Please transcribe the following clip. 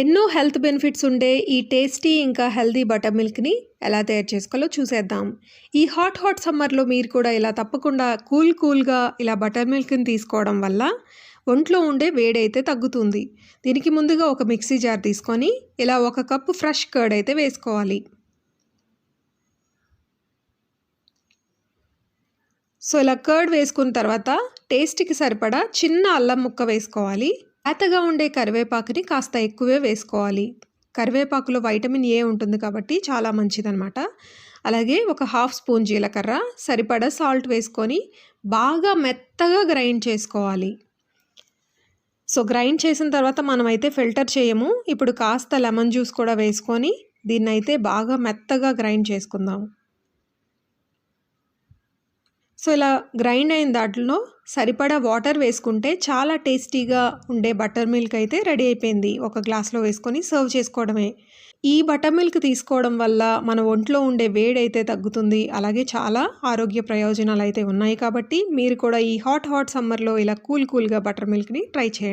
ఎన్నో health benefits ఉండే ఈ టేస్టీ ఇంకా హెల్దీ బటర్ మిల్క్ని ఎలా తయారు చేసుకోవాలో చూసేద్దాం. ఈ హాట్ హాట్ సమ్మర్లో మీరు కూడా ఇలా తప్పకుండా కూల్ కూల్గా ఇలా బటర్ మిల్క్ని తీసుకోవడం వల్ల ఒంట్లో ఉండే వేడి అయితే తగ్గుతుంది. దీనికి ముందుగా ఒక మిక్సీ జార్ తీసుకొని ఇలా ఒక కప్పు ఫ్రెష్ కర్డ్ అయితే వేసుకోవాలి. సో ఇలా కర్డ్ వేసుకున్న తర్వాత టేస్ట్కి సరిపడా చిన్న అల్లం ముక్క వేసుకోవాలి. లేతగా ఉండే కరివేపాకుని కాస్త ఎక్కువే వేసుకోవాలి. కరివేపాకులో వైటమిన్ ఏ ఉంటుంది కాబట్టి చాలా మంచిదనమాట అలాగే ఒక హాఫ్ స్పూన్ జీలకర్ర సరిపడా సాల్ట్ వేసుకొని బాగా మెత్తగా గ్రైండ్ చేసుకోవాలి. సో గ్రైండ్ చేసిన తర్వాత మనమైతే ఫిల్టర్ చేయము. ఇప్పుడు కాస్త లెమన్ జ్యూస్ కూడా వేసుకొని దీన్నైతే బాగా మెత్తగా గ్రైండ్ చేసుకుందాం. సో ఇలా గ్రైండ్ అయిన దాంట్లో సరిపడా వాటర్ వేసుకుంటే చాలా టేస్టీగా ఉండే బటర్ మిల్క్ అయితే రెడీ అయిపోయింది ఒక గ్లాస్లో వేసుకొని సర్వ్ చేసుకోవడమే. ఈ బటర్ మిల్క్ తీసుకోవడం వల్ల మన ఒంట్లో ఉండే వేడి అయితే తగ్గుతుంది. అలాగే చాలా ఆరోగ్య ప్రయోజనాలు అయితే ఉన్నాయి కాబట్టి మీరు కూడా ఈ హాట్ హాట్ సమ్మర్లో ఇలా కూల్ కూల్గా బటర్ మిల్క్ని ట్రై చేయండి.